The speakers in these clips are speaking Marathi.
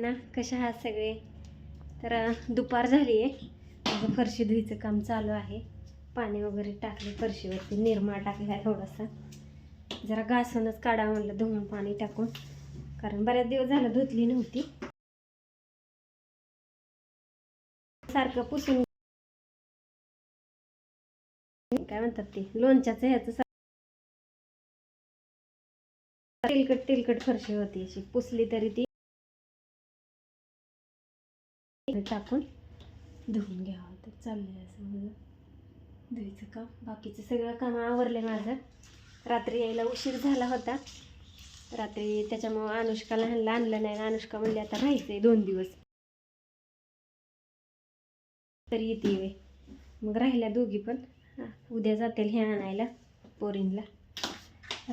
ना कशा आहात सगळे? तर दुपार झाली आहे. माझं फरशी धुईचं काम चालू आहे. पाणी वगैरे टाकले फरशीवरती निरमा टाकला थोडासा. जरा घासूनच काढा म्हणलं धुवून पाणी टाकून. कारण बऱ्याच दिवस झालं धुतली नव्हती. सारखं पुसून काय म्हणतात ते? लोणच्याचं ह्याचं सा- तेलकट तेलकट फरशी होती अशी. पुसली तरी ती. टाकून धुवून घ्यावं. तर चाललंय असं माझं धुईचं काम. बाकीचं सगळं काम आवरलं माझं. रात्री यायला उशीर झाला होता. रात्री त्याच्यामुळं अनुष्काला ह्यांना आणलं नाही. अनुष्का म्हणली आता राहायचंय दोन दिवस. तरी येते वे. मग राहिल्या दोघी पण. उद्या जातील हे आणायला पोरींला.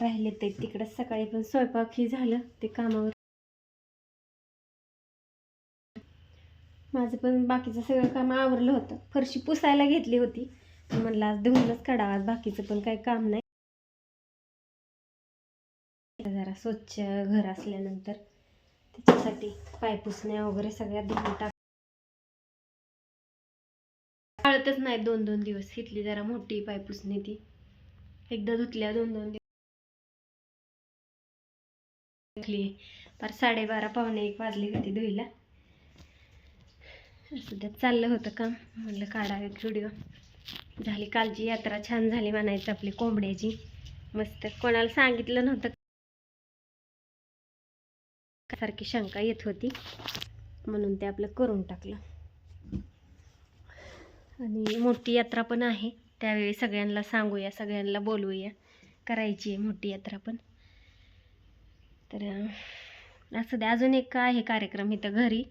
राहिले ते तिकडं. सकाळी पण स्वयंपाक ही झालं. ते कामावर माझं पण बाकीचं सगळं काम आवरलं होतं. फरशी पुसायला घेतली होती. म्हणलं आज धुवूनच काढावं. आज बाकीचं पण काही काम नाही. जरा स्वच्छ घर असल्यानंतर त्याच्यासाठी पाय पुसण्या वगैरे सगळ्या धुवून टाक वाळतच नाही दोन दोन दिवस. इथली जरा मोठी पाय पुसणी ती. एकदा धुतल्या दोन दोन दिवस साडेबारा पावणे एक वाजली होती धुईला सध्या चाललं होतं काम. म्हणलं काढा एक व्हिडिओ झाली कालची यात्रा छान झाली म्हणायचं आपली कोंबड्याची. मस्त. कोणाला सांगितलं नव्हतं. सारखी शंका येत होती. म्हणून ते आपलं करून टाकलं. आणि मोठी यात्रा पण आहे. त्यावेळी सगळ्यांना सांगूया सगळ्यांना बोलवूया करायची आहे मोठी यात्रा पण. तर असं द्या अजून एक आहे कार्यक्रम इथं घरी.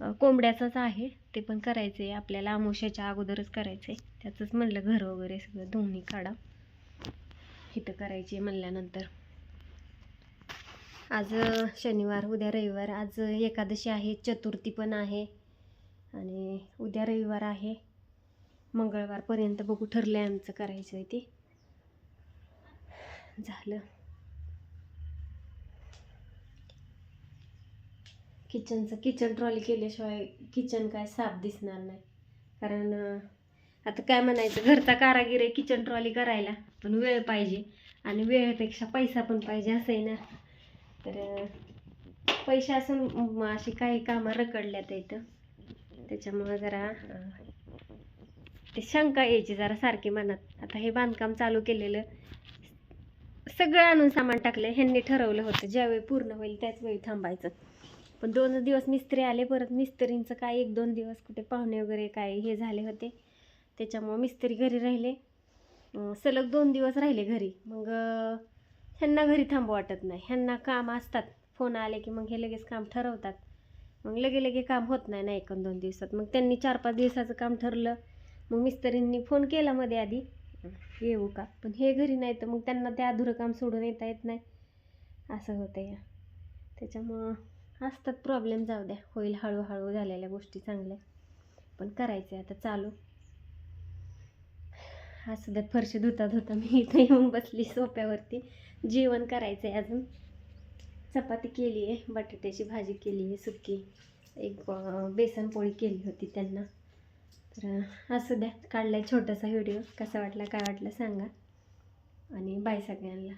कोंबड्याचाच आहे. ते पण करायचं आहे आपल्याला आमुष्याच्या अगोदरच करायचं आहे त्याचंच म्हणलं घर वगैरे सगळं दोन्ही काढा. इथं करायची आहे म्हणल्यानंतर. आज शनिवार उद्या रविवार. आज एकादशी आहे चतुर्थी पण आहे. आणि उद्या रविवार आहे. मंगळवारपर्यंत बघू ठरलं आहे आमचं करायचं आहे ते. झालं. किचनचं किचन ट्रॉली केल्याशिवाय किचन काय साफ दिसणार नाही. कारण आता काय म्हणायचं घरचा कारागीर आहे किचन ट्रॉली करायला पण वेळ पाहिजे. आणि वेळेपेक्षा पैसा पण पाहिजे असं आहे ना. तर पैसे असून अशी काही कामं रकडल्यात इथं त्याच्यामुळं जरा ते शंका यायची जरा सारखी मनात. आता हे बांधकाम चालू केलेलं सगळं आणून सामान टाकलं ह्यांनी ठरवलं होतं ज्यावेळी पूर्ण होईल त्याच वेळी थांबायचं. पण दोन दिवस मिस्त्री आले परत मिस्त्रींचं काय एक दोन दिवस कुठे पाहुणे वगैरे काय हे झाले होते. त्याच्यामुळं मिस्त्री घरी राहिले. सलग दोन दिवस राहिले घरी. मग ह्यांना घरी थांबू वाटत नाही. ह्यांना काम असतात. फोन आले की मग हे लगेच काम ठरवतात. मग लगे लगे काम होत नाही ना एक दोन दिवसात. मग त्यांनी चार पाच दिवसाचं काम ठरलं. मग मिस्त्रींनी फोन केला मध्ये आधी. येऊ का? पण हे घरी नाही तर मग त्यांना ते अधुरं काम सोडून येता येत नाही. असं होतं या त्याच्यामुळं असतात प्रॉब्लेम जाऊ द्या. होईल हळूहळू झालेल्या गोष्टी चांगल्या. पण करायचं आहे आता चालू. असं द्या फरशी धुता धुता मी. इथं येऊन बसली सोप्यावरती. जेवण करायचं आहे अजून. चपाती केली आहे बटाट्याची भाजी केली आहे सुकी. एक बेसन पोळी केली होती त्यांना. तर असू द्या काढलाय छोटासा व्हिडिओ. कसा वाटला काय वाटलं सांगा. आणि बाय सगळ्यांना.